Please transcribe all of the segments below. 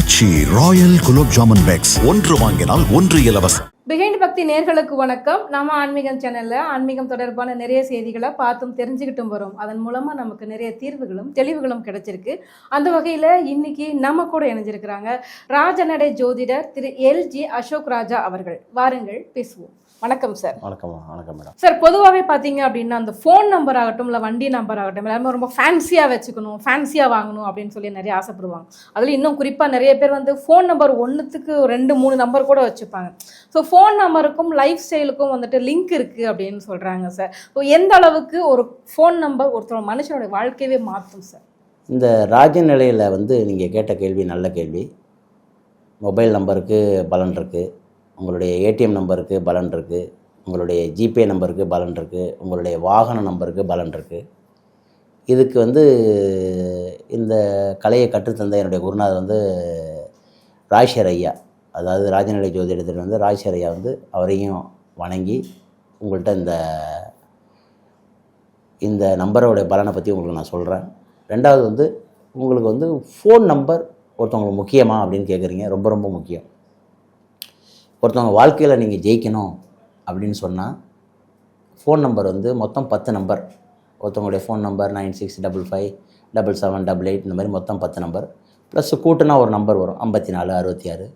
ஆச்சி royal gulab jamun packs ஒன்று வாங்கினால் ஒன்று இலவசம். பிகைண்ட் பக்தி நேர்களுக்கு வணக்கம். நம்ம ஆன்மீகம் சேனல்ல ஆன்மீகம் தொடர்பான நிறைய செய்திகளை பார்த்தும் தெரிஞ்சுக்கிட்டும் வரும். அதன் மூலமா நமக்கு நிறைய தீர்வுகளும் தெளிவுகளும் கிடைச்சிருக்கு. அந்த வகையில இன்னைக்கு நம்ம கூட இணைஞ்சிருக்கிறாங்க ராஜநடை ஜோதிடர் திரு எல் ஜி அசோக் ராஜா அவர்கள். வாருங்கள் பேசுவோம். வணக்கம் சார் வணக்கம் வணக்கம் மேடம் சார் பொதுவாகவே பார்த்தீங்க அப்படின்னா அந்த ஃபோன் நம்பர் ஆகட்டும் இல்லை வண்டி நம்பர் ஆகட்டும் எல்லாருமே ரொம்ப ஃபேன்சியாக வச்சுக்கணும் ஃபேன்சியாக வாங்கணும் அப்படின்னு சொல்லி நிறைய ஆசைப்படுவாங்க. அதில் இன்னும் குறிப்பாக நிறைய பேர் வந்து ஃபோன் நம்பர் ஒன்றுத்துக்கு ரெண்டு மூணு நம்பர் கூட வச்சுப்பாங்க. ஸோ ஃபோன் நம்பருக்கும் லைஃப் ஸ்டைலுக்கும் வந்துட்டு லிங்க் இருக்குது அப்படின்னு சொல்கிறாங்க சார் ஸோ எந்த அளவுக்கு ஒரு ஃபோன் நம்பர் ஒருத்தர் மனுஷனோட வாழ்க்கையவே மாற்றும் சார் இந்த ராஜ நிலையில் வந்து நீங்கள் கேட்ட கேள்வி நல்ல கேள்வி. மொபைல் நம்பருக்கு பலன் இருக்குது உங்களுடைய ஏடிஎம் நம்பருக்கு பலன் இருக்குது உங்களுடைய ஜிபே நம்பருக்கு பலன் இருக்குது உங்களுடைய வாகன நம்பருக்கு பலன் இருக்குது இதுக்கு வந்து இந்த கலையை கற்றுத்தந்த என்னுடைய குருநாதர் வந்து ராஜேஷர் ஐயா. அதாவது ராஜநிலை ஜோதிடத்தில் வந்து ராஜேஷர் ஐயா வந்து அவரையும் வணங்கி உங்கள்கிட்ட இந்த இந்த நம்பரோடைய பலனை பற்றி உங்களுக்கு நான் சொல்கிறேன் ரெண்டாவது வந்து உங்களுக்கு வந்து ஃபோன் நம்பர் ஒருத்தவங்களுக்கு முக்கியமா அப்படின்னு கேட்குறீங்க ரொம்ப ரொம்ப முக்கியம். ஒருத்தவங்க வாழ்க்கையில் நீங்கள் ஜெயிக்கணும் அப்படின்னு சொன்னால் ஃபோன் நம்பர் வந்து மொத்தம் பத்து number ஒருத்தவங்களுடைய phone number nine six double five double seven double eight இந்த மாதிரி மொத்தம் பத்து நம்பர் ப்ளஸ் கூட்டுனா ஒரு நம்பர் வரும் ஐம்பத்தி நாலு அறுபத்தி ஆறு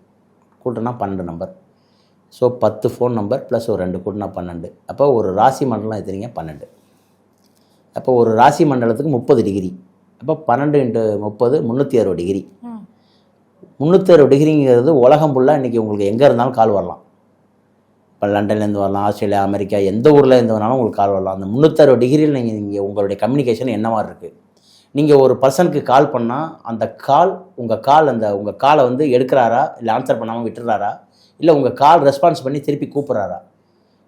கூட்டுனா பன்னெண்டு நம்பர் ஸோ பத்து ஃபோன் நம்பர் ப்ளஸ் ஒரு ரெண்டு கூட்டினா பன்னெண்டு. அப்போ ஒரு ராசி மண்டலம் எத்தனைங்க பன்னெண்டு. அப்போ ஒரு ராசி மண்டலத்துக்கு முப்பது டிகிரி அப்போ பன்னெண்டு இன்ட்டு முப்பது முந்நூற்றி அறுபது டிகிரி முந்நூற்றறுபது டிகிரிங்கிறது உலகம் ஃபுல்லாக இன்றைக்கி உங்களுக்கு எங்கே இருந்தாலும் கால் வரலாம். இப்போ லண்டன்லேருந்து வரலாம் ஆஸ்திரேலியா அமெரிக்கா எந்த ஊரில் இருந்து வேணாலும் உங்களுக்கு கால் வரலாம். அந்த முந்நூற்றறுபது டிகிரியில் நீங்கள் நீங்கள் உங்களுடைய கம்யூனிகேஷன் என்ன மாதிரி இருக்குது நீங்கள் ஒரு பர்சனுக்கு கால் பண்ணால் அந்த கால் உங்கள் கால் அந்த உங்கள் காலை வந்து எடுக்கிறாரா? இல்லை ஆன்சர் பண்ணாமல் விட்டுறாரா? இல்லை உங்கள் கால் ரெஸ்பான்ஸ் பண்ணி திருப்பி கூப்பிட்றாரா?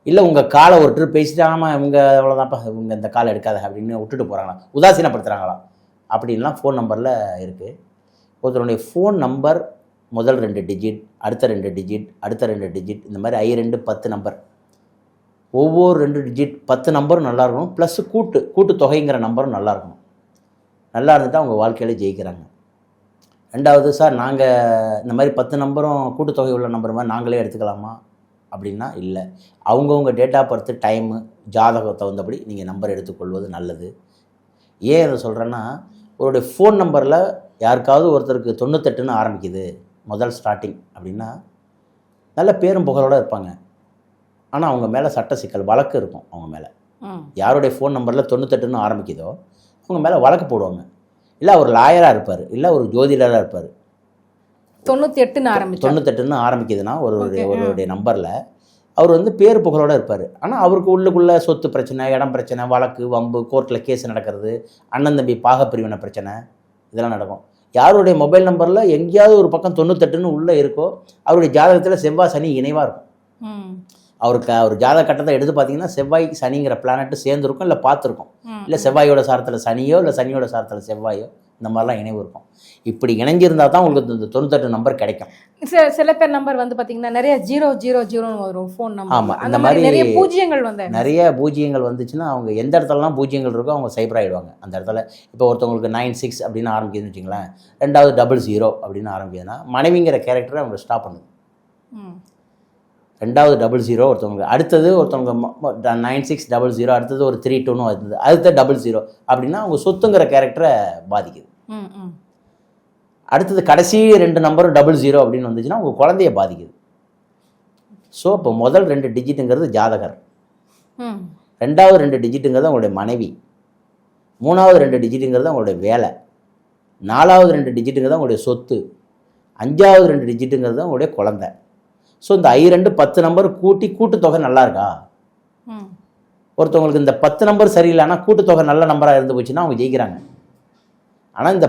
இல்லை உங்கள் காலை ஒரு ட்ரிப் பேசிட்டு ஆமாம் இவங்க அவ்வளோதான்ப்பா இவங்க இந்த கால் எடுக்காத அப்படின்னு விட்டுட்டு போகிறாங்களா உதாசீனப்படுத்துகிறாங்களா அப்படின்லாம் ஃபோன் நம்பரில் இருக்குது ஒருத்தருடைய ஃபோன் நம்பர் முதல் ரெண்டு டிஜிட் அடுத்த ரெண்டு டிஜிட் அடுத்த ரெண்டு டிஜிட் இந்த மாதிரி ஐ ரெண்டு பத்து நம்பர் ஒவ்வொரு ரெண்டு டிஜிட் பத்து நம்பரும் நல்லா இருக்கணும். ப்ளஸ் கூட்டு கூட்டு தொகைங்கிற நம்பரும் நல்லா இருக்கணும். நல்லா இருந்துட்டு அவங்க வாழ்க்கையில் ஜெயிக்கிறாங்க. ரெண்டாவது சார் நாங்கள் இந்த மாதிரி பத்து நம்பரும் கூட்டுத்தொகை உள்ள நம்பர் மாதிரி நாங்களே எடுத்துக்கலாமா? அப்படின்னா இல்லை. அவங்கவுங்க டேட் ஆஃப் டைமு ஜாதகம் தகுந்தபடி நீங்கள் நம்பர் எடுத்துக்கொள்வது நல்லது. ஏன் அதை சொல்கிறேன்னா உங்களுடைய ஃபோன் நம்பரில் யாருக்காவது ஒருத்தருக்கு தொண்ணூத்தெட்டுன்னு ஆரம்பிக்குது முதல் ஸ்டார்டிங் அப்படின்னா நல்ல பேரும் புகழோட இருப்பாங்க. ஆனால் அவங்க மேலே சட்ட சிக்கல் வழக்கு இருக்கும் அவங்க மேலே. யாருடைய ஃபோன் நம்பரில் தொண்ணூத்தெட்டுன்னு ஆரம்பிக்குதோ அவங்க மேலே வழக்கு போடுவாங்க. இல்லை அவர் லாயராக இருப்பார் இல்லை ஒரு ஜோதிடராக இருப்பார். தொண்ணூற்றி எட்டுன்னு ஆரம்பிச்சோம் தொண்ணூத்தெட்டுன்னு ஆரம்பிக்குதுன்னா ஒரு Okay, ஒருவருடைய நம்பரில் அவர் வந்து பேர் புகழோட இருப்பார். ஆனால் அவருக்கு உள்ளுக்குள்ள சொத்து பிரச்சனை இடம் பிரச்சனை வழக்கு வம்பு கோர்ட்டில் கேஸ் நடக்கிறது அண்ணன் தம்பி பாகப்பிரிவினை பிரச்சனை இதெல்லாம் நடக்கும். யாருடைய மொபைல் நம்பரில் எங்கேயாவது ஒரு பக்கம் தொண்ணூத்தெட்டுன்னு உள்ளே இருக்கோ அவருடைய ஜாதகத்தில் செவ்வாய் சனி இணைவாக இருக்கும். அவருக்கு அவர் ஜாதக கட்டத்தை எடுத்து பார்த்தீங்கன்னா செவ்வாய் சனிங்கிற பிளானட்டு சேர்ந்துருக்கும் இல்லை பார்த்துருக்கும். இல்லை செவ்வாயோட சாரத்தில் சனியோ இல்லை சனியோட சாரத்தில் செவ்வாயோ. இந்த மாதிரிலாம் இணைவு இருக்கும். இப்படி இணைஞ்சிருந்தால் தான் உங்களுக்கு இந்த தொண்ணூத்தெட்டு நம்பர் கிடைக்கும். சில சில பேர் நம்பர் வந்து பாத்தீங்கன்னா நிறைய ஜீரோ ஜீரோ ஜீரோன்னு வரும் ஃபோன் நம்பர் அந்த இந்த மாதிரி நிறைய பூஜ்ஜியங்கள் வந்து நிறைய பூஜ்ஜியங்கள் வந்துச்சுன்னா அவங்க எந்த இடத்துலலாம் பூஜ்ஜியங்கள் இருக்கோ அவங்க சைபர் ஆகிடுவாங்க அந்த இடத்துல இப்போ ஒருத்தவங்களுக்கு நைன் சிக்ஸ் அப்படின்னு ஆரம்பிக்குதுன்னு வச்சுங்களேன் ரெண்டாவது டபுள் ஜீரோ அப்படின்னு ஆரம்பிக்குதுன்னா மனைவிங்கிற கேரக்டரை அவங்க ஸ்டாப் பண்ணுது ம். ரெண்டாவது டபுள் ஜீரோ ஒருத்தவங்க. அடுத்தது ஒருத்தவங்க நைன் சிக்ஸ் டபுள் ஜீரோ அடுத்தது ஒரு த்ரீ டூன்னு வருது அடுத்த டபுள் ஜீரோ அப்படின்னா அவங்க சொத்துங்கிற கேரக்டரை பாதிக்குது. அடுத்தது கடைசி ரெண்டு நம்பரும் டபுள் ஜீரோ அப்படின்னு வந்துச்சுன்னா உங்கள் குழந்தைய பாதிக்குது. ஸோ இப்போ முதல் ரெண்டு டிஜிட்டுங்கிறது ஜாதகர். ரெண்டாவது ரெண்டு டிஜிட்டுங்கிறது அவங்களுடைய மனைவி. மூணாவது ரெண்டு டிஜிட்டுங்கிறது அவங்களுடைய வேலை. நாலாவது ரெண்டு டிஜிட்டுங்கிறது அவங்களுடைய சொத்து. அஞ்சாவது ரெண்டு டிஜிட்டுங்கிறது அவங்களுடைய குழந்தை. ஸோ இந்த ஐ ரெண்டு பத்து நம்பர் கூட்டி கூட்டுத்தொகை நல்லா இருக்கா ஒருத்தவங்களுக்கு இந்த பத்து நம்பர் சரியில்லைன்னா கூட்டுத்தொகை நல்ல நம்பராக இருந்து போச்சுன்னா அவங்க ஜெயிக்கிறாங்க. ஆனால் இந்த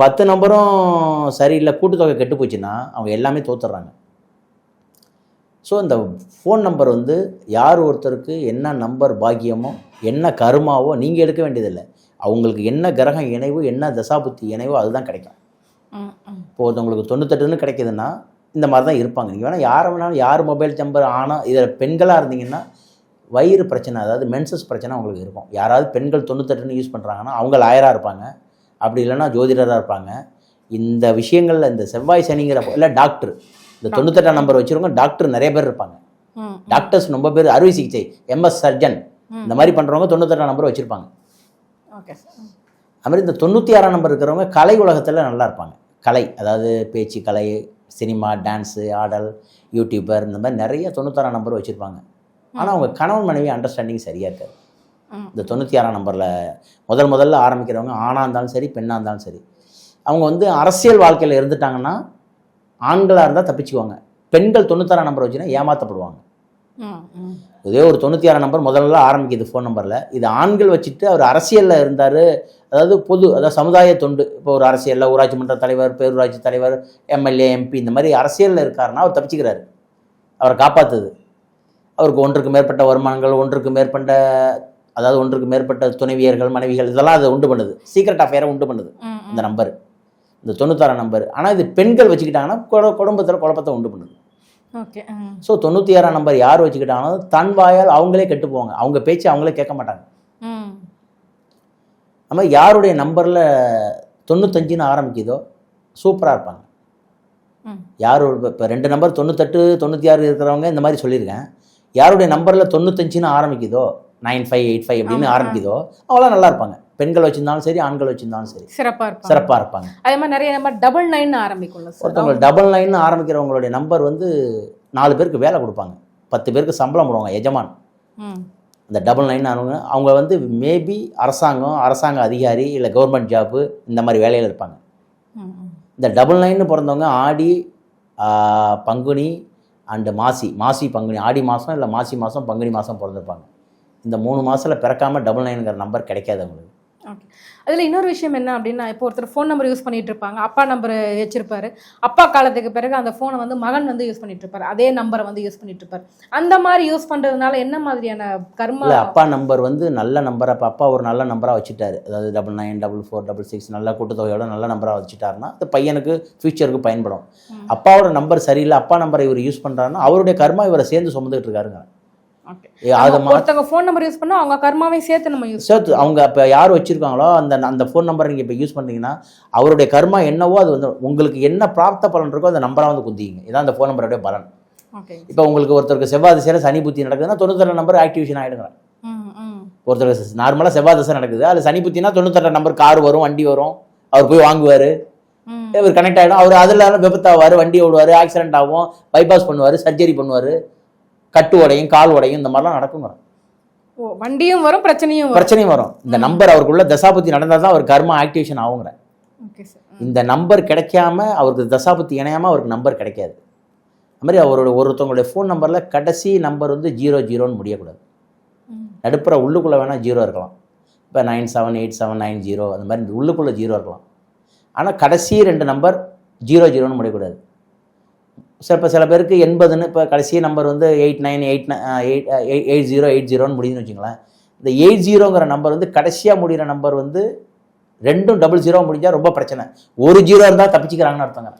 பத்து நம்பரும் சரியில்லை கூட்டுத்தொகை கெட்டு போச்சுன்னா அவங்க எல்லாமே தோத்துடுறாங்க ஸோ இந்த ஃபோன் நம்பர் வந்து யார் ஒருத்தருக்கு என்ன நம்பர் பாக்கியமோ என்ன கருமாவோ நீங்கள் எடுக்க வேண்டியதில்லை. அவங்களுக்கு என்ன கிரகம் இணைவு என்ன தசாபுத்தி இணைவோ அதுதான் கிடைக்கும். இப்போ ஒருத்தவங்களுக்கு தொண்ணூத்தெட்டுன்னு கிடைக்குதுன்னா இந்த மாதிரி தான் இருப்பாங்க. நீங்கள் வேணால் யாரை வேணாலும் யார் மொபைல் நம்பர் ஆனால் இதில் பெண்களாக இருந்தீங்கன்னா வயிறு பிரச்சனை அதாவது மென்சஸ் பிரச்சனை அவங்களுக்கு இருக்கும். யாராவது பெண்கள் தொண்ணூத்தெட்டுன்னு யூஸ் பண்ணுறாங்கன்னா அவங்க லாயராக இருப்பாங்க. அப்படி இல்லைன்னா ஜோதிடராக இருப்பாங்க. இந்த விஷயங்கள்ல இந்த செவ்வாய் சனிங்கிற இல்லை டாக்டர் இந்த தொண்ணூத்தெட்டாம் நம்பர் வச்சிருக்கவங்க டாக்டர் நிறைய பேர் இருப்பாங்க. டாக்டர்ஸ் ரொம்ப பேர் அறுவை சிகிச்சை எம்எஸ் சர்ஜன் இந்த மாதிரி பண்ணுறவங்க தொண்ணூத்தெட்டாம் நம்பர் வச்சுருப்பாங்க. ஓகே அது மாதிரி இந்த தொண்ணூற்றி ஆறாம் நம்பர் இருக்கிறவங்க கலை உலகத்தில் நல்லா இருப்பாங்க. கலை அதாவது பேச்சு கலை சினிமா டான்ஸு ஆடல் யூடியூபர் இந்த மாதிரி நிறைய தொண்ணூத்தாறாம் நம்பர் வச்சுருப்பாங்க. ஆனால் அவங்க கணவன் மனைவி அண்டர்ஸ்டாண்டிங் சரியாக இருக்காது. இந்த தொண்ணூற்றி ஆறாம் நம்பரில் முதல் முதல்ல ஆரம்பிக்கிறவங்க ஆணாக இருந்தாலும் சரி பெண்ணாக இருந்தாலும் சரி. அவங்க வந்து அரசியல் வாழ்க்கையில் இருந்துட்டாங்கன்னா ஆண்களாக இருந்தால் தப்பிச்சுக்குவாங்க. பெண்கள் தொண்ணூத்தாறாம் நம்பர் வச்சுன்னா ஏமாற்றப்படுவாங்க இதே ஒரு தொண்ணூற்றி ஆறாம் நம்பர் முதல்ல ஆரம்பிக்குது ஃபோன் நம்பரில் இது ஆண்கள் வச்சுட்டு அவர் அரசியலில் இருந்தார். அதாவது பொது அதாவது சமுதாய தொண்டு. இப்போ ஒரு அரசியலில் ஊராட்சி மன்ற தலைவர் பேரூராட்சி தலைவர் எம்எல்ஏ எம்பி இந்த மாதிரி அரசியலில் இருக்காருன்னா அவர் தப்பிச்சுக்கிறாரு. அவரை காப்பாற்றுது அவருக்கு ஒன்றுக்கு மேற்பட்ட வருமானங்கள் ஒன்றுக்கு மேற்பட்ட அதாவது ஒன்றுக்கு மேற்பட்ட துணைவியர்கள் மனைவிகள் இதெல்லாம் அதை உண்டு பண்ணுது. சீக்ரெட் அஃபேரை உண்டு பண்ணுது. இந்த நம்பர் இந்த தொண்ணூத்தாறாம் நம்பர் ஆனால் இது பெண்கள் வச்சுக்கிட்டாங்கன்னா குட- குடும்பத்தில் குழப்பத்தை உண்டு பண்ணுது. ஸோ தொண்ணூற்றி ஆறாம் நம்பர் யார் வச்சுக்கிட்டாலும் தன் வாயால் அவங்களே கெட்டு போவாங்க அவங்க பேச்சு அவங்களே கேட்க மாட்டாங்க. நம்ம யாருடைய நம்பரில் தொண்ணூத்தஞ்சுன்னு ஆரம்பிக்குதோ சூப்பராக இருப்பாங்க. யார் இப்போ ரெண்டு நம்பர் தொண்ணூத்தெட்டு தொண்ணூற்றி ஆறு இருக்கிறவங்க இந்த மாதிரி சொல்லியிருக்கேன். யாருடைய நம்பரில் தொண்ணூத்தஞ்சுன்னு ஆரம்பிக்குதோ நைன் ஃபைவ் எயிட் ஃபைவ் அப்படின்னு. ஆரம்பிக்குதோ அவங்களாம் நல்லா இருப்பாங்க. பெண்கள் வச்சிருந்தாலும் சரி ஆண்கள் வச்சிருந்தாலும் சரி. சிறப்பா இருப்பாங்க. சிறப்பாக இருப்பாங்க. அதே மாதிரி நிறைய நம்ம டபுள் நைன் ஆரம்பிக்கும்ல சார் ஒருத்தவங்க டபுள் நைன் ஆரம்பிக்கிறவங்களுடைய நம்பர் வந்து நாலு பேருக்கு வேலை கொடுப்பாங்க. பத்து பேருக்கு சம்பளம் போடுவாங்க எஜமான். இந்த டபுள் நைன் அவங்க அவங்க வந்து மேபி அரசாங்கம் அரசாங்க அதிகாரி இல்லை கவர்மெண்ட் ஜாப்பு இந்த மாதிரி வேலையில் இருப்பாங்க. இந்த டபுள் நைன்னு பிறந்தவங்க ஆடி பங்குனி அண்டு மாசி. மாசி பங்குனி. ஆடி மாதம் இல்லை மாசி மாதம் பங்குனி மாதம் பிறந்திருப்பாங்க. இந்த மூணு மாதத்தில் பிறக்காம டபுள் நைனுங்கிற நம்பர் கிடைக்காது அவங்களுக்கு. ஓகே அதில் இன்னொரு விஷயம் என்ன அப்படின்னா இப்போ ஒருத்தர் ஃபோன் நம்பர் யூஸ் பண்ணிட்டு இருப்பாங்க. அப்பா நம்பர் வச்சிருப்பாரு. அப்பா காலத்துக்கு பிறகு அந்த ஃபோனை வந்து மகன் வந்து யூஸ் பண்ணிட்டு இருப்பாரு. அதே நம்பரை வந்து யூஸ் பண்ணிட்டு இருப்பாரு. அந்த மாதிரி யூஸ் பண்றதுனால என்ன மாதிரியான கர்மா அப்பா நம்பர் வந்து நல்ல நம்பரை இப்போ அப்பா ஒரு நல்ல நம்பராக வச்சுட்டாரு. அதாவது double nine double four double six நல்ல கூட்டுத்தொகையோட நல்ல நம்பராக வச்சுட்டாருன்னா அந்த பையனுக்கு ஃபியூச்சருக்கு பயன்படும். அப்பாவோட நம்பர் சரியில்லை அப்பா நம்பரை இவர் யூஸ் பண்ணுறாருன்னா அவருடைய கர்மா இவரை சேர்ந்து சுமந்துட்டு இருக்காருங்க. அதை ஒருத்தவங்க ஃபோன் நம்பர் யூஸ் பண்ணா அவங்க கர்மாவையும் சேர்த்து நம்ம யூஸ் சேர்த்து அவங்க இப்போ யார் வச்சுருக்காங்களோ அந்த அந்த ஃபோன் நம்பரை நீங்கள் இப்போ யூஸ் பண்ணீங்கன்னா அவருடைய கர்மா என்னவோ அது வந்து உங்களுக்கு என்ன பிராப்த பலன் இருக்கோ அந்த நம்பராக வந்து குந்திங்க இதான் அந்த ஃபோன் நம்பருடைய பலன். ஓகே இப்போ உங்களுக்கு ஒருத்தருக்கு செவ்வாய் திசையில் சனி புத்தி நடக்குதுன்னா தொண்ணூத்தெட்டு நம்பர் ஆக்டிவேஷன் ஆகிடுங்க ம் ம். ஒருத்தருக்கு நார்மலாக செவ்வாய் திசை நடக்குது. அது சனி புத்தினா தொண்ணூத்தெட்டு நம்பர் கார் வரும் வண்டி வரும். அவர் போய் வாங்குவார். இவர் கனெக்ட் ஆகிடும் அவர் அதில் விபத்தாவார் வண்டி ஓடுவார் ஆக்சிடென்ட் ஆகும் பைபாஸ் பண்ணுவார் சர்ஜரி பண்ணுவார். கட்டு உடையும் கால் உடையும் இந்த மாதிரிலாம் நடக்குங்க ஓ வண்டியும் வரும் பிரச்சனையும் பிரச்சனையும் வரும். இந்த நம்பர் அவருக்குள்ள தசாபுத்தி நடந்தால் தான் அவர் கர்மா ஆக்டிவேஷன் ஆகுங்கிற. Okay sir. இந்த நம்பர் கிடைக்காம அவருக்கு தசாபுத்தி இணையாம அவருக்கு நம்பர் கிடைக்காது. அது மாதிரி அவரோட ஒருத்தவங்களுடைய ஃபோன் நம்பரில் கடைசி நம்பர் வந்து ஜீரோ ஜீரோன்னு முடியக்கூடாது. நடுப்புற உள்ளுக்குள்ளே வேணால் ஜீரோ இருக்கலாம். இப்போ nine seven eight seven nine zero அந்த மாதிரி உள்ளுக்குள்ளே ஜீரோ இருக்கலாம். ஆனால் கடைசி ரெண்டு நம்பர் ஜீரோ ஜீரோன்னு முடியக்கூடாது. சில இப்போ சில பேருக்கு எண்பதுன்னு இப்போ கடைசி நம்பர் வந்து eight nine eight eight eight zero eight ஜீரோன்னு முடியுதுன்னு வச்சுங்களேன். இந்த எயிட் ஜீரோங்கிற நம்பர் வந்து கடைசியாக முடிகிற நம்பர் வந்து ரெண்டும் டபுள் ஜீரோ முடிஞ்சால் ரொம்ப பிரச்சனை. ஒரு ஜீரோ இருந்தால் தப்பிச்சுக்கிறாங்கன்னு அர்த்தங்க.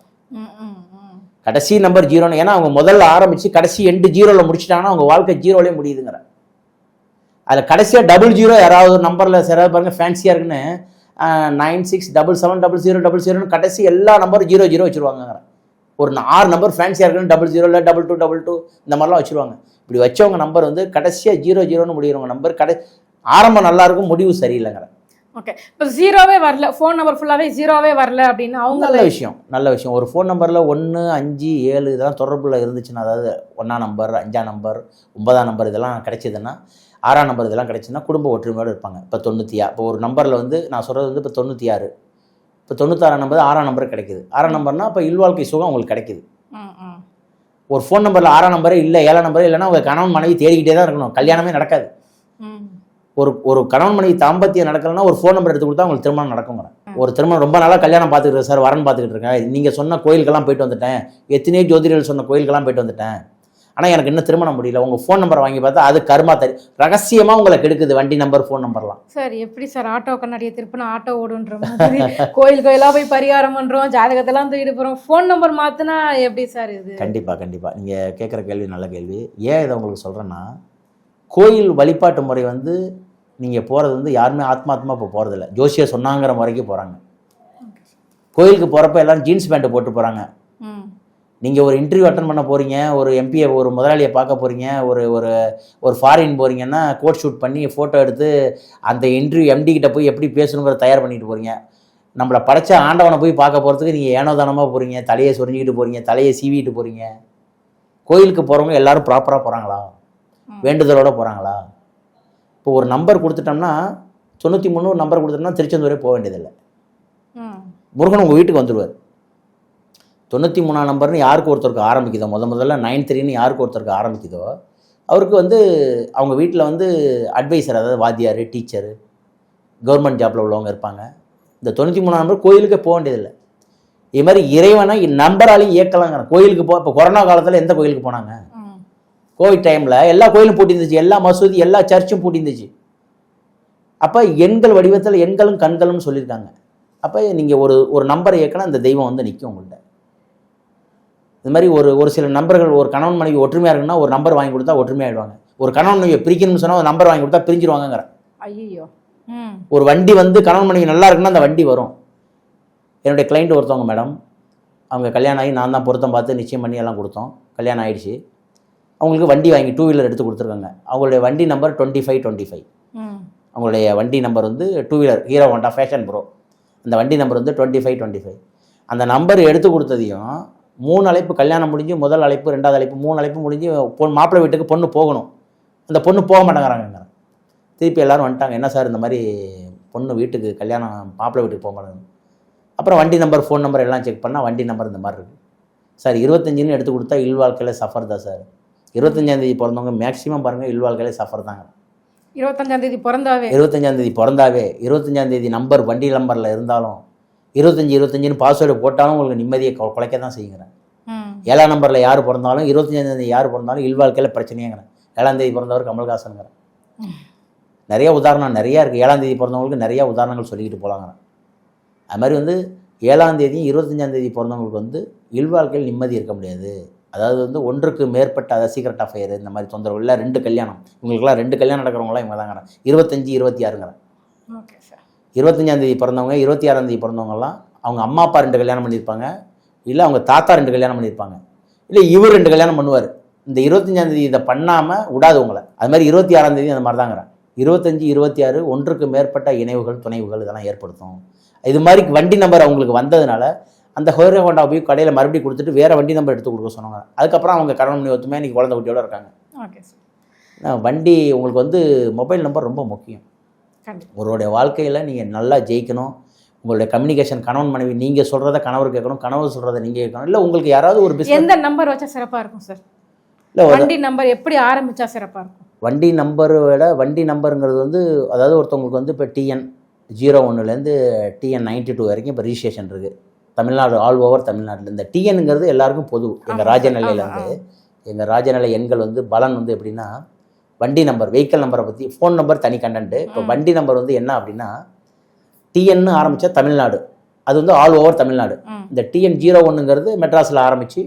கடைசி நம்பர் ஜீரோன்னு ஏன்னா அவங்க முதல்ல ஆரம்பித்து கடைசி எண்டு ஜீரோவில் முடிச்சிட்டாங்கன்னா அவங்க வாழ்க்கை ஜீரோலேயே முடியுதுங்கிற. அதில் கடைசியாக டபுள் ஜீரோ யாராவது நம்பரில் சில பாருங்க ஃபேன்சியாக இருக்குன்னு nine six double seven double zero double ஜீரோன்னு கடைசி எல்லா நம்பரும் ஜீரோ ஜீரோ வச்சுருவாங்க ஒரு ஆறு நம்பர் ஃபேன்சியாக இருக்குன்னு டபுள் ஜீரோ இல்லை டபுள் டூ டபுள் டூ இந்த மாதிரிலாம் வச்சுருவாங்க. இப்படி வச்சவங்க நம்பர் வந்து கடைசியாக ஜீரோ ஜீரோன்னு முடிகிறவங்க நம்பர் கடை ஆரம்பம் நல்லா இருக்கும் முடிவு சரியில்லைங்கிற. ஓகே இப்போ ஜீரோவே வரல ஃபோன் நம்பர் ஃபுல்லாவே ஜீரோவே வரல அப்படின்னு அவங்க நல்ல விஷயம் நல்ல விஷயம். ஒரு ஃபோன் நம்பரில் ஒன்று அஞ்சு ஏழு இதெல்லாம் தொடர்பில் இருந்துச்சுன்னா அதாவது ஒன்றாம் நம்பர் அஞ்சாம் நம்பர் ஒன்பதாம் நம்பர் இதெல்லாம் கிடைச்சதுன்னா ஆறாம் நம்பர் இதெல்லாம் கிடைச்சுன்னா குடும்ப ஒற்றுமையோடு இருப்பாங்க. இப்போ தொண்ணூற்றி இப்போ ஒரு நம்பரில் வந்து நான் சொல்கிறது வந்து இப்போ தொண்ணூற்றி ஆறு. இப்போ தொண்ணூத்தாறாம் நம்பர் ஆறாம் நம்பர் கிடைக்குது. ஆறாம் நம்பர்னா இப்போ இல்வாழ்க்கை சுகம் உங்களுக்கு கிடைக்குது. ஒரு ஃபோன் நம்பரில் ஆறாம் நம்பரே இல்லை ஏழாம் நம்பரே இல்லைன்னா உங்கள் கணவன் மனைவி தேடிக்கிட்டே தான் இருக்கணும். கல்யாணமே நடக்காது. ஒரு ஒரு கணவன் மனைவி தாம்பத்தியம் நடக்கலைன்னா ஒரு ஃபோன் நம்பர் எடுத்து கொடுத்தா உங்களுக்கு திருமணம் நடக்குங்கிறேன் ஒரு திருமணம் ரொம்ப நாளாக கல்யாணம் பார்த்துக்கிட்டு சார் வரன் பார்த்துக்கிட்டு இருக்கேன் நீங்கள் சொன்ன கோயிலுக்கெல்லாம் போயிட்டு வந்துட்டேன். எத்தனையோ ஜோதிடர்கள் சொன்ன கோயிலுக்கெல்லாம் போயிட்டு வந்துட்டேன். ஆனால் எனக்கு இன்னும் திருமணம் முடியல. உங்கள் ஃபோன் நம்பரை வாங்கி பார்த்தா அது கர்மா தரி ரகசியமாக உங்களை கெடுக்குது வண்டி நம்பர் ஃபோன் நம்பர்லாம் சார் எப்படி சார் ஆட்டோ கண்ணாடியை திருப்பினா ஆட்டோ ஓடுன்ற மாதிரி? கோயில் கோயிலா போய் பரிகாரம் பண்றோம் ஜாதகத்தெல்லாம் தூக்கிட்டு போறோம். ஃபோன் நம்பர் மாத்தினா எப்படி சார் இது? கண்டிப்பாக கண்டிப்பாக நீங்கள் கேட்குற கேள்வி நல்ல கேள்வி. ஏன் இதை உங்களுக்கு சொல்கிறேன்னா கோயில் வழிபாட்டு முறை வந்து நீங்கள் போகிறது வந்து யாருமே ஆத்மாத்மா இப்போ போகிறதில்ல ஜோசியர் சொன்னாங்கிற முறைக்கு போகிறாங்க கோயிலுக்கு போகிறப்ப எல்லாரும் ஜீன்ஸ் பேண்ட்டு போட்டு போகிறாங்க நீங்கள் ஒரு இன்டர்வியூ அட்டன் பண்ண போகிறீங்க ஒரு எம்பியை ஒரு முதலாளியை பார்க்க போகிறீங்க ஒரு ஒரு ஒரு ஃபாரின் போகிறீங்கன்னா கோட் ஷூட் பண்ணி ஃபோட்டோ எடுத்து அந்த இன்டர்வியூ எம்டி கிட்ட போய் எப்படி பேசணுங்கிறத தயார் பண்ணிட்டு போகிறீங்க நம்மளை படைச்ச ஆண்டவனை போய் பார்க்க போகிறதுக்கு நீங்கள் ஏனோ தானமாக போகிறீங்க தலையை சொரிஞ்சிக்கிட்டு போகிறீங்க தலையை சீவிட்டு போகிறீங்க கோயிலுக்கு போகிறவங்க எல்லாரும் ப்ராப்பராக போகிறாங்களா வேண்டுதலோட போகிறாங்களா இப்போ ஒரு நம்பர் கொடுத்துட்டோம்னா தொண்ணூற்றி மூணு நம்பர் கொடுத்துட்டோம்னா திருச்செந்தூரே போக வேண்டியதில்லை. முருகன் உங்கள் வீட்டுக்கு வந்துடுவார் தொண்ணூற்றி மூணாம் நம்பர்னு யாருக்கு ஒருத்தருக்கு ஆரம்பிக்குதோ? முத முதல்ல நைன் த்ரீன்னு யாருக்கு ஒருத்தருக்கு ஆரம்பிக்குதோ? அவருக்கு வந்து அவங்க வீட்டில் வந்து அட்வைசர் அதாவது வாத்தியார் டீச்சரு கவர்மெண்ட் ஜாப்பில் உள்ளவங்க இருப்பாங்க. இந்த தொண்ணூற்றி மூணாம் நம்பர் கோயிலுக்கே போக வேண்டியதில்லை. இது மாதிரி இறைவனை நம்பராலையும் இயக்கலாங்கிற கோயிலுக்கு போ இப்போ கொரோனா காலத்தில் எந்த கோயிலுக்கு போனாங்க? கோவிட் டைமில் எல்லா கோயிலும் பூட்டி இருந்துச்சு. எல்லா மசூதி எல்லா சர்ச்சும் பூட்டி இருந்துச்சு. அப்போ எண்கள் வடிவத்தில் எண்களும் கண்களும் சொல்லியிருக்காங்க. அப்போ நீங்கள் ஒரு ஒரு நம்பரை இயக்கினா அந்த தெய்வம் வந்து நிற்கும் உங்கள்கிட்ட இது மாதிரி ஒரு ஒரு சில நம்பர்கள் ஒரு கணவன் மனைவி ஒற்றுமையாக இருக்குன்னா ஒரு நம்பர் வாங்கி கொடுத்தா ஒற்றுமையாயிடுவாங்க. ஒரு கணவன் மனைவியை பிரிக்கணும்னு சொன்னால் ஒரு நம்பர் வாங்கி கொடுத்தா பிரிஞ்சிருவாங்கங்கிற. ஐயோ ஒரு வண்டி வந்து கணவன் மனைவி நல்லா இருக்குன்னா அந்த வண்டி வரும். என்னுடைய கிளைண்ட் ஒருத்தவங்க மேடம் அவங்க கல்யாணம் ஆகி நான் தான் பொருத்தம் பார்த்து நிச்சயம் பண்ணி எல்லாம் கொடுத்தோம். கல்யாணம் ஆயிடுச்சு. அவங்களுக்கு வண்டி வாங்கி டூ வீலர் எடுத்து கொடுத்துருக்காங்க. அவங்களுடைய வண்டி number twenty five twenty five அவங்களுடைய வண்டி நம்பர் வந்து two wheeler Hero Honda Passion Pro அந்த வண்டி நம்பர் வந்து டுவெண்ட்டி ஃபைவ் டுவெண்ட்டி ஃபைவ் அந்த நம்பர் எடுத்து கொடுத்ததையும் மூணு அழைப்பு கல்யாணம் முடிஞ்சு முதல் அழைப்பு ரெண்டாவது அழைப்பு மூணு அழைப்பு முடிஞ்சு பொண்ணு மாப்பிள்ளை வீட்டுக்கு பொண்ணு போகணும். அந்த பொண்ணு போக மாட்டேங்கிறாங்க திருப்பி எல்லாரும் வந்துட்டாங்க. என்ன சார் இந்த மாதிரி பொண்ணு வீட்டுக்கு கல்யாணம் மாப்பிள்ளை வீட்டுக்கு போக மாட்டேங்க அப்புறம் வண்டி நம்பர் ஃபோன் நம்பர் எல்லாம் செக் பண்ணால் வண்டி நம்பர் இந்த மாதிரி இருக்குது சார் இருபத்தஞ்சுன்னு எடுத்து கொடுத்தா இல்வாழ்க்கையில் சஃபர் தான் சார். இருபத்தஞ்சாந்தேதி பிறந்தவங்க மேக்ஸிமம் பாருங்கள் இல்வாழ்க்கையில் சஃபர் தாங்க. இருபத்தஞ்சாம் தேதி பிறந்தாவே. இருபத்தஞ்சாந்தேதி பிறந்தாவே இருபத்தஞ்சாந்தேதி நம்பர் வண்டி நம்பரில் இருந்தாலும் இருபத்தஞ்சி இருபத்தஞ்சுன்னு பாஸ்வேர்டு போட்டாலும் உங்களுக்கு நிம்மதியை குலைக்க தான் செய்யுங்கிறேன். ஏழாம் நம்பரில் யார் பிறந்தாலும் இருபத்தஞ்சாந்தேதி யார் பிறந்தாலும் இல்வாழ்க்கையில் பிரச்சனையாங்கிறேன். ஏழாம் தேதி பிறந்தவர் கமல்ஹாசனுங்கிறேன். நிறைய உதாரணம் நிறையா இருக்குது ஏழாம் தேதி பிறந்தவங்களுக்கு நிறையா உதாரணங்கள் சொல்லிக்கிட்டு போகலாங்கிறேன் அது மாதிரி வந்து ஏழாம் தேதியும் இருபத்தஞ்சாம் தேதி பிறந்தவங்களுக்கு வந்து இல்வாழ்க்கையில் நிம்மதி இருக்க முடியாது. அதாவது வந்து ஒன்றுக்கு மேற்பட்ட அதாவது சீக்ரெட் அஃபையர் இந்த மாதிரி தொந்தரவு இல்லை ரெண்டு கல்யாணம். இவங்களுக்குலாம் ரெண்டு கல்யாணம் நடக்கிறவங்களாம் இவங்க தாங்கிறேன் இருபத்தஞ்சி இருபத்தி ஆறுங்கிறேன். ஓகே சார் இருபத்தஞ்சாம் தேதி பிறந்தவங்க இருபத்தி ஆறாம் தேதி பிறந்தவங்கலாம் அவங்க அம்மா அப்பா ரெண்டு கல்யாணம் பண்ணியிருப்பாங்க இல்லை அவங்க தாத்தா ரெண்டு கல்யாணம் பண்ணியிருப்பாங்க இல்லை இவர் ரெண்டு கல்யாணம் பண்ணுவார். இந்த இருபத்தஞ்சாம் தேதி இதை பண்ணாமல் விடாது உங்களை. அது மாதிரி இருபத்தி ஆறாம் தேதி அந்த மாதிரி தாங்கிறேன் இருபத்தஞ்சி இருபத்தி ஆறு ஒன்றுக்கு மேற்பட்ட இணைவுகள் துணைவுகள் இதெல்லாம் ஏற்படுத்தும். இது மாதிரி வண்டி நம்பர் அவங்களுக்கு வந்ததுனால அந்த ஹோரே ஹோண்டா போய் கடையில் மறுபடியும் கொடுத்துட்டு வேறு வண்டி நம்பர் எடுத்து கொடுக்க சொன்னாங்க. அதுக்கப்புறம் அவங்க கடன் பண்ணி ஒத்துமையாக இன்றைக்கி குழந்தை குட்டியோட இருக்காங்க. ஓகே சார் ஆனா, வண்டி உங்களுக்கு வந்து மொபைல் நம்பர் ரொம்ப முக்கியம். உங்களுடைய வாழ்க்கையில் நீங்கள் நல்லா ஜெயிக்கணும். உங்களுடைய கம்யூனிகேஷன் கணவன் மனைவி நீங்கள் சொல்கிறத கணவர் கேட்கணும் கணவர் சொல்கிறத நீங்கள் கேட்கணும். இல்லை உங்களுக்கு யாராவது ஒரு பிஸ்னஸ் எந்த நம்பர் வச்சா சிறப்பா இருக்கும் சார் இல்லை வண்டி நம்பர் எப்படி ஆரம்பிச்சா சிறப்பா இருக்கும்? வண்டி நம்பரை விட வண்டி நம்பருங்கிறது வந்து அதாவது ஒருத்தவங்களுக்கு வந்து இப்போ டிஎன் ஜீரோ ஒன்றுலேருந்து டிஎன் நைன்டி டூ வரைக்கும் இப்போ ரிஜிஸ்ட்ரேஷன் இருக்குது தமிழ்நாடு ஆல் ஓவர் தமிழ்நாட்டில். இந்த டிஎன்ங்கிறது எல்லாருக்கும் பொது. எங்கள் ராஜநிலையிலேருந்து எங்கள் ராஜநிலை எண்கள் வந்து பலன் வந்து எப்படின்னா வண்டி நம்பர் வெஹிக்கல் நம்பரை பற்றி ஃபோன் நம்பர் தனி கண்டன்ட்டு இப்போ. வண்டி நம்பர் வந்து என்ன அப்படின்னா டிஎன்னு ஆரம்பித்தா தமிழ்நாடு. அது வந்து ஆல் ஓவர் தமிழ்நாடு. இந்த டிஎன் ஜீரோ ஒன்றுங்கிறது மெட்ராஸில் ஆரம்பித்து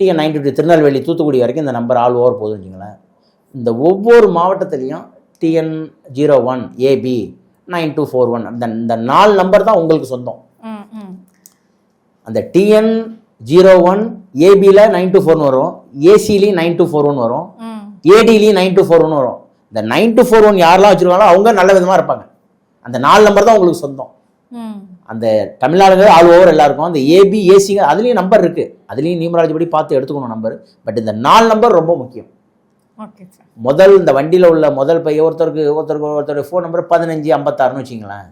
TN ninety two Tirunelveli Thoothukudi வரைக்கும் இந்த நம்பர் ஆல் ஓவர் போகுதுன்னு வச்சுங்களேன் இந்த ஒவ்வொரு மாவட்டத்துலேயும் TN zero one AB nine two four one அந்த இந்த நாலு நம்பர் தான் உங்களுக்கு சொந்தம். அந்த டிஎன் ஜீரோ ஒன் ஏபியில் நைன் டூ ஃபோர்னு வரும் ஏசிலையும் நைன் டூ ஃபோர் ஒன் வரும். ஏடிலையும் நைன் டூ ஃபோர் ஒன் வரும். இந்த நைன் டூ ஃபோர் ஒன் யாரெல்லாம் வச்சுருக்காங்களோ அவங்க நல்ல விதமாக இருப்பாங்க. அந்த நாலு நம்பர் தான் உங்களுக்கு சொந்தம். அந்த தமிழ்நாடுங்க ஆல் ஓவர் எல்லாருக்கும். அந்த ஏபி ஏசிங்க அதுலேயும் நம்பர் இருக்குது அதுலேயும் நியூமராலஜி படி பார்த்து எடுத்துக்கணும் நம்பர் பட் இந்த நாலு நம்பர் ரொம்ப முக்கியம். முதல் இந்த வண்டியில் உள்ள முதல் பைய ஒருத்தருக்கு ஒருத்தருக்கு ஒருத்தருடைய ஃபோன் நம்பர் பதினஞ்சு ஐம்பத்தாறுன்னு வச்சிங்களேன்.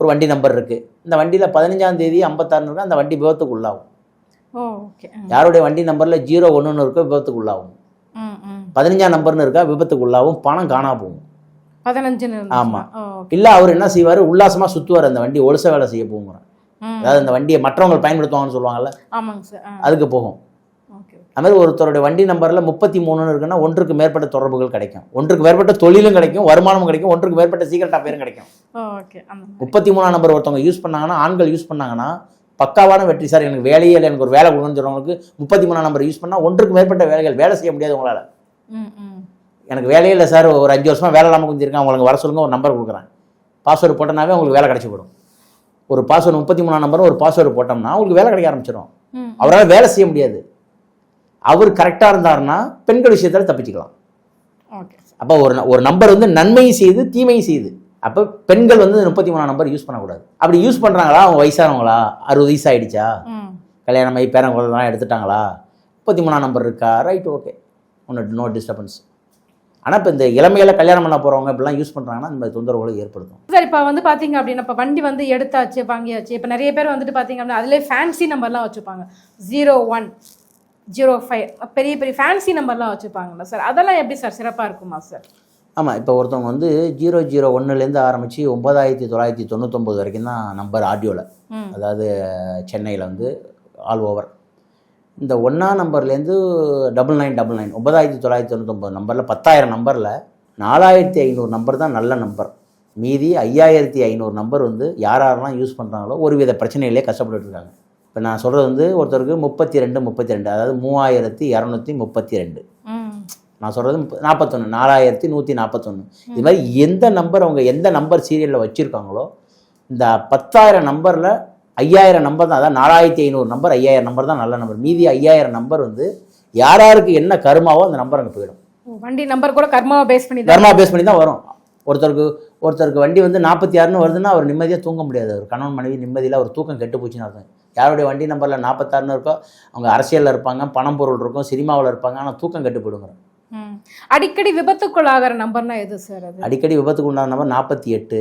ஒரு வண்டி நம்பர் இருக்குது இந்த வண்டியில் பதினஞ்சாம் தேதி ஐம்பத்தாறுன்னு இருக்கு. அந்த வண்டி விபத்துக்கு உள்ளாகும். யாருடைய வண்டி நம்பரில் ஜீரோ ஒன்றுன்னு இருக்கோ விபத்துக்கு உள்ளாகும். ம் ம் பதினஞ்சாம் நம்பர்னு இருக்கா விபத்துக்கு உள்ளாகும் பணம் காணா போகும். பதினஞ்சுன்னு இருந்துச்சுன்னா. ஆமா. ஓ ஓகே இல்லை அவர் என்ன செய்வார்? உல்லாசமாக சுற்றுவார் அந்த வண்டி ஒழுச வேலை செய்ய போங்கிறான் அதாவது அந்த வண்டியை மற்றவங்க பயன்படுத்துவாங்கன்னு சொல்லுவாங்கல்ல ஆமாங்க சார் ஆ. அதுக்கு போகும். அது மாதிரி ஒருத்தருடைய வண்டி நம்பரில் முப்பத்தி மூணுன்னு இருக்குன்னா ஒன்றுக்கு மேற்பட்ட தொடர்புகள் கிடைக்கும். ஒன்றுக்கு மேற்பட்ட தொழிலும் கிடைக்கும் வருமானமும் கிடைக்கும் ஒன்றுக்கு மேற்பட்ட சீக்கிரட்டா பேரும் கிடைக்கும். முப்பத்தி மூணாம் நம்பர் ஒருத்தவங்க யூஸ் பண்ணாங்கன்னா ஆண்கள் யூஸ் பண்ணாங்கன்னா பக்காவான வெற்றி. சார் எனக்கு வேலையே இல்லை எனக்கு ஒரு வேலை கொடுங்கன்னு சொல்றவங்களுக்கு முப்பத்தி மூணாம் நம்பர் யூஸ் பண்ணால் ஒன்றுக்கு மேற்பட்ட வேலைகள் வேலை செய்ய முடியாது உங்களால். எனக்கு வேலையே இல்லை சார். ஒரு அஞ்சு வருஷமா வேலை இல்லாமல் குந்திருக்கேன் உங்களுக்கு வர சொல்லுங்க ஒரு நம்பர் கொடுக்குறேன். பாஸ்வேர்டு போட்டனாவே உங்களுக்கு வேலை கிடச்சி போடும் ஒரு பாஸ்வேர்டு முப்பத்தி மூணாம் நம்பர் ஒரு பாஸ்வேர்டு போட்டோம்னா உங்களுக்கு வேலை கிடைக்க ஆரம்பிச்சிடும். அவரால் வேலை செய்ய முடியாது. அவர் கரெக்டாக இருந்தாருன்னா பெண்கள் விஷயத்தில் தப்பிச்சுக்கலாம். அப்போ ஒரு ஒரு நம்பர் வந்து நன்மையும் செய்யுது தீமையும் செய்யுது அப்போ பெண்கள் வந்து முப்பத்தி மூணாம் நம்பர் யூஸ் பண்ணக்கூடாது. அப்படி யூஸ் பண்ணுறாங்களா அவங்க வயசானவங்களா? அறுபது வயசு ஆயிடுச்சா? கல்யாணம் ஆகி பேரன் குழந்தைலாம் எடுத்துட்டாங்களா? முப்பத்தி மூணாம் நம்பர் இருக்கா? ரைட் ஓகே ஒன்று நோ டிஸ்டர்பன்ஸ் ஆனால் இப்போ இந்த இளமையில கல்யாணம் பண்ண போகிறவங்க இப்படிலாம் யூஸ் பண்ணுறாங்கன்னா இந்த மாதிரி தொந்தரவுகளை ஏற்படுத்தும். சார் இப்போ வந்து பாத்தீங்க அப்படின்னா இப்போ வண்டி வந்து எடுத்தாச்சு வாங்கியாச்சு. இப்போ நிறைய பேர் வந்துட்டு பாத்தீங்க அப்படின்னா அதிலே ஃபேன்சி நம்பர்லாம் வச்சுப்பாங்க. ஜீரோ ஒன் ஜீரோ ஃபைவ் பெரிய பெரிய ஃபேன்சி நம்பர்லாம் வச்சுப்பாங்கல்ல சார். அதெல்லாம் எப்படி சார் சிறப்பாக இருக்குமா சார்? ஆமாம் இப்போ ஒருத்தவங்க வந்து ஜீரோ ஜீரோ ஒன்றுலேருந்து ஆரம்பித்து ஒன்பதாயிரத்தி தொள்ளாயிரத்தி தொண்ணூத்தொம்பது வரைக்கும் தான் நம்பர் ஆடியோவில் அதாவது சென்னையில் வந்து ஆல் ஓவர் இந்த ஒன்றா நம்பர்லேருந்து டபுள் நைன் டபுள் நைன். ஒன்பதாயிரத்தி தொள்ளாயிரத்தி தொண்ணூத்தொம்பது நம்பரில் பத்தாயிரம் நம்பரில் நாலாயிரத்தி ஐநூறு நம்பர் தான் நல்ல நம்பர். மீதி ஐயாயிரத்தி ஐநூறு நம்பர் வந்து யார் யாரெல்லாம் யூஸ் பண்ணுறாங்களோ ஒரு வித பிரச்சனையிலே கஷ்டப்பட்டுட்டு இருக்காங்க இப்போ நான் சொல்கிறது வந்து ஒருத்தருக்கு முப்பத்தி ரெண்டு முப்பத்தி ரெண்டு அதாவது மூவாயிரத்தி இரநூத்தி முப்பத்தி ரெண்டு நான் சொல்கிறது நாற்பத்தொன்று நாலாயிரத்தி நூற்றி நாற்பத்தொன்று இது மாதிரி எந்த நம்பர் அவங்க எந்த நம்பர் சீரியலில் வச்சுருக்காங்களோ இந்த பத்தாயிரம் நம்பரில் ஐயாயிரம் நம்பர் தான். அதாவது நாலாயிரத்தி ஐநூறு நம்பர் ஐயாயிரம் நம்பர் தான் நல்ல நம்பர் மீதி ஐயாயிரம் நம்பர் வந்து யார் யாருக்கு என்ன கருமாவோ அந்த நம்பர் அங்கே போயிடும். வண்டி நம்பர் கூட கர்மாவை பேஸ் பண்ணி கர்மா பேஸ் பண்ணி தான் வரும். ஒருத்தருக்கு ஒருத்தருக்கு வண்டி வந்து நாற்பத்தி ஆறுன்னு வருதுன்னா அவர் நிம்மதியாக தூங்க முடியாது. அவர் கணவன் மனைவி நிம்மதியில் அவர் தூக்கம் கெட்டு போச்சுன்னு அர்த்தம். யாருடைய வண்டி நம்பரில் நாற்பத்தாறுன்னு இருக்கோ அவங்க அரசியலில் இருப்பாங்க பணம் பொருள் இருக்கும் சினிமாவில் இருப்பாங்க ஆனால் தூக்கம் கெட்டு போயிடுங்க ம். அடிக்கடி விபத்துக்குள்ளாகிற நம்பர்னா எது சார் அடிக்கடி விபத்துக்கு உண்டான நம்பர் நாற்பத்தி எட்டு.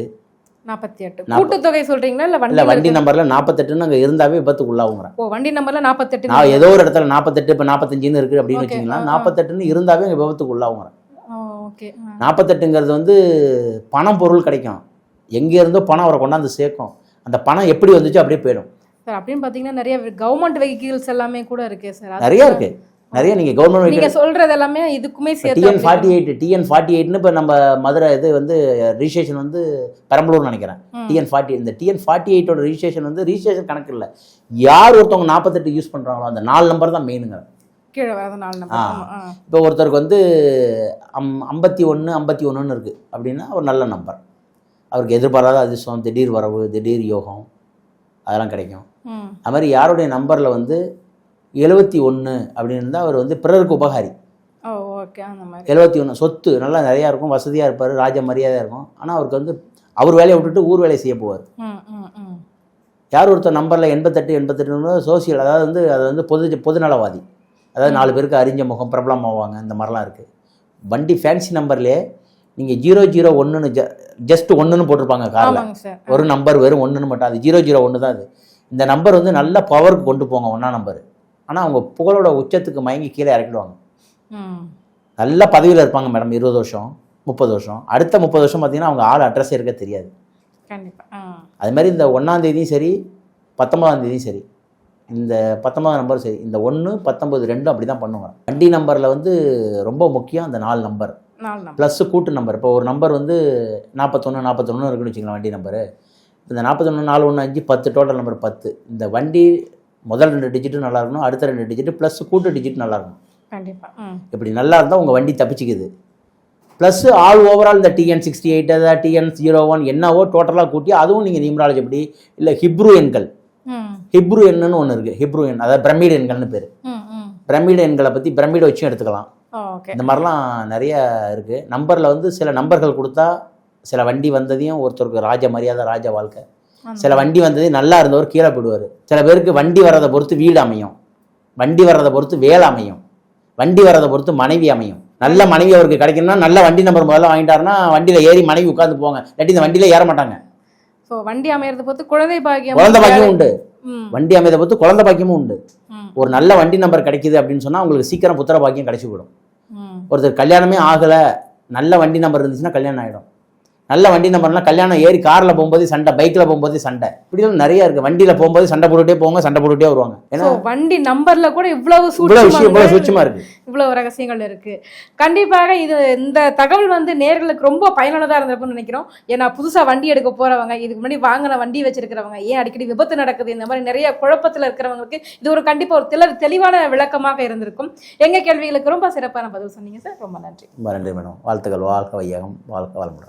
நாற்பத்தி எட்டு. கூட்டுத்தொகை சொல்றீங்களா இல்ல வண்டி வண்டி நம்பரில் நாற்பத்தெட்டுன்னு அங்கே இருந்தாவே விபத்துக்கு உள்ளாகுங்கிறேன் ஓ வண்டி நம்பர்ல நாற்பத்தெட்டு நான் ஏதோ ஒரு இடத்துல நாற்பத்தெட்டு இப்போ நாற்பத்தஞ்சுன்னு இருக்குது அப்படின்னு வச்சிங்களா. நாற்பத்தெட்டுன்னு இருந்தாவே அங்கே விபத்துக்கு உள்ளாகுங்கிறேன் ஓகே நாற்பத்தெட்டுங்கிறது வந்து பணம் பொருள் கிடைக்கும். எங்கே இருந்தோ பணம் அவரை கொண்டாந்து சேர்க்கும். அந்த பணம் எப்படி வந்துச்சோ அப்படியே போயிடும். சார் அப்படின்னு பாத்தீங்கன்னா நிறைய கவர்மெண்ட் வெஹிக்கிள்ஸ் எல்லாமே கூட இருக்கே சார். நிறைய இருக்கு. நிறைய நீங்கள் கவர்மெண்ட் நீங்க சொல்றது எல்லாமே இதுக்குமே சேர்த்து TN forty eight TN forty எயிட்னு இப்போ நம்ம மதுரை இது வந்து ரிஜிஸ்ட்ரேஷன் வந்து பெரம்பலூர்னு நினைக்கிறேன். டிஎன் ஃபார்ட்டி இந்த டிஎன் ஃபார்ட்டி எயிட்டோட ரிஜிஸ்ட்ரேஷன் வந்து ரிஜிஸ்ட்ரேஷன் கணக்கு இல்லை. யார் ஒருத்தவங்க நாற்பத்தெட்டு யூஸ் பண்ணுறாங்களோ அந்த நாலு நம்பர் தான் மெயினுங்க இப்போ ஒருத்தருக்கு வந்து அம் ஐம்பத்தி ஒன்று ஐம்பத்தி ஒன்றுன்னு இருக்குது அப்படின்னா ஒரு நல்ல நம்பர் அவருக்கு எதிர்பாராத அதிர்ஷ்டம் திடீர் வரவு திடீர் யோகம் அதெல்லாம் கிடைக்கும். அது மாதிரி யாருடைய நம்பரில் வந்து எழுபத்தி ஒன்று அப்படின்னு இருந்தால் அவர் வந்து பிறருக்கு உபகாரி. எழுபத்தி ஒன்று சொத்து நல்லா நிறையா இருக்கும் வசதியாக இருப்பார் ராஜ மரியாதையாக இருக்கும். ஆனால் அவருக்கு வந்து அவர் வேலையை விட்டுட்டு ஊர் வேலையை செய்ய போவார். யார் ஒருத்தர் நம்பரில் எண்பத்தெட்டு எண்பத்தெட்டு சோசியல் அதாவது வந்து அது வந்து பொது பொதுநலவாதி. அதாவது நாலு பேருக்கு அறிஞ்ச முகம் பிரபலமாவாங்க இந்த மாதிரிலாம் இருக்குது வண்டி ஃபேன்சி நம்பர்லேயே நீங்கள் ஜீரோ ஜீரோ ஒன்றுன்னு ஜ ஜஸ்ட் ஒன்றுன்னு போட்டிருப்பாங்க காரில். ஒரு நம்பர் வெறும் ஒன்றுன்னு மட்டும் அது ஜீரோ ஜீரோ ஒன்று தான் அது. இந்த நம்பர் வந்து நல்ல பவருக்கு கொண்டு போங்க ஒன்றா நம்பர் ஆனால் அவங்க புகழோட உச்சத்துக்கு மயங்கி கீழே இறக்கிடுவாங்க. நல்ல பதவியில் இருப்பாங்க மேடம் இருபது வருஷம் முப்பது வருஷம். அடுத்த முப்பது வருஷம் பார்த்தீங்கன்னா அவங்க ஆள் அட்ரஸ் இருக்க தெரியாது. கண்டிப்பா ஆ. அது மாதிரி இந்த ஒன்றாம் தேதியும் சரி பத்தொன்பதாம் தேதியும் சரி இந்த பத்தொன்பதாம் நம்பர் சரி இந்த ஒன்று பத்தொம்பது ரெண்டும் அப்படி தான் பண்ணுவாங்க. வண்டி நம்பரில் வந்து ரொம்ப முக்கியம் அந்த நாலு நம்பர். நாலு நம்பர். ப்ளஸ் கூட்டு நம்பர். இப்போ ஒரு நம்பர் வந்து நாற்பத்தொன்று நாற்பத்தொன்று இருக்குன்னு வச்சுக்கலாம் வண்டி நம்பரு. இந்த நாற்பத்தொன்று நாலு ஒன்று அஞ்சு பத்து டோட்டல் நம்பர் பத்து. இந்த வண்டி முதல் ரெண்டு டிஜிட்டும் நல்லா இருக்கணும் அடுத்த ரெண்டு டிஜிட்டு ப்ளஸ் கூட்டு டிஜிட் நல்லா இருக்கணும். கண்டிப்பா. ம். இப்படி நல்லா இருந்தால் உங்கள் வண்டி தப்பிச்சுக்குது. ப்ளஸ் ஆல் ஓவரால் இந்த டிஎன் சிக்ஸ்டி எயிட் அதாவது டிஎன் ஜீரோ ஒன் என்னவோ டோட்டலாக கூட்டி அதுவும் நீங்கள் நியூமராலஜி எப்படி இல்லை ஹிப்ரு எண்கள். ஹிப்ரு எண்ணுன்னு ஒன்று இருக்குது ஹிப்ரு எண் அதாவது பிரமிடு எண்கள்னு பேர். பிரமிடு எண்களை பற்றி பிரமிடு வச்சும் எடுத்துக்கலாம். இந்த மாதிரிலாம் நிறைய இருக்குது நம்பரில் வந்து சில நம்பர்கள் கொடுத்தா சில வண்டி வந்ததையும் ஒருத்தருக்கு ராஜ மரியாதை ராஜ வாழ்க்கை. சில வண்டி வந்தது நல்லா இருந்தவர் கீழே போடுவார் சில பேருக்கு வண்டி வர்றதை பொறுத்து வீடு அமையும். வண்டி வர்றதை பொறுத்து வேலை அமையும். வண்டி வர்றதை பொறுத்து மனைவி அமையும். நல்ல மனைவி அவருக்கு கிடைக்கணும்னா நல்ல வண்டி நம்பர் முதல்ல வாங்கிட்டாருன்னா வண்டியில் ஏறி மனைவி உட்காந்து போவாங்க. இல்லாட்டி இந்த வண்டியில் ஏற மாட்டாங்க. ஸோ வண்டி அமையறது பொறுத்து குழந்தை பாக்கியம் குழந்தை பாக்கியமும் உண்டு. வண்டி அமையதை பொறுத்து குழந்தை பாக்கியமும் உண்டு. ஒரு நல்ல வண்டி நம்பர் கிடைக்குது அப்படின்னு சொன்னால் உங்களுக்கு சீக்கிரம் புத்திர பாக்கியம் கிடைச்சி விடும் ம். ஒருத்தர் கல்யாணமே ஆகலை நல்ல வண்டி நம்பர் இருந்துச்சுன்னா கல்யாணம் ஆகிடும் நல்ல வண்டி நம்பர்லாம் கல்யாணம் ஏறி காரில் போகும்போது சண்டை பைக்கில் போகும்போது சண்டை. இப்படிலாம் நிறைய இருக்குது வண்டியில் போகும்போது சண்டை போட்டுகிட்டே போவாங்க சண்டை போட்டுகிட்டே வருவாங்க. ஏன்னா வண்டி நம்பர்ல கூட இவ்வளவு இவ்வளோ விஷயம் இவ்வளோ சூட்சமாக இருக்குது இவ்வளவு ரகசியங்கள் இருக்கு. கண்டிப்பாக இது இந்த தகவல் வந்து நேர்களுக்கு ரொம்ப பயனுள்ளதா இருந்திருக்கும்னு நினைக்கிறோம். ஏன்னா புதுசா வண்டி எடுக்க போறவங்க இதுக்கு முன்னாடி வாங்கின வண்டி வச்சிருக்கிறவங்க ஏன் அடிக்கடி விபத்து நடக்குது இந்த மாதிரி நிறைய குழப்பத்துல இருக்கிறவங்களுக்கு இது ஒரு கண்டிப்பா ஒரு தெளி தெளிவான விளக்கமாக இருந்திருக்கும். எங்க கேள்விகளுக்கு ரொம்ப சிறப்பான பதில் சொன்னீங்க சார். ரொம்ப நன்றி. ரொம்ப நன்றி மேடம். வாழ்த்துக்கள். வாழ்க்கை வையகம். வாழ்க்கை வளமுடன்.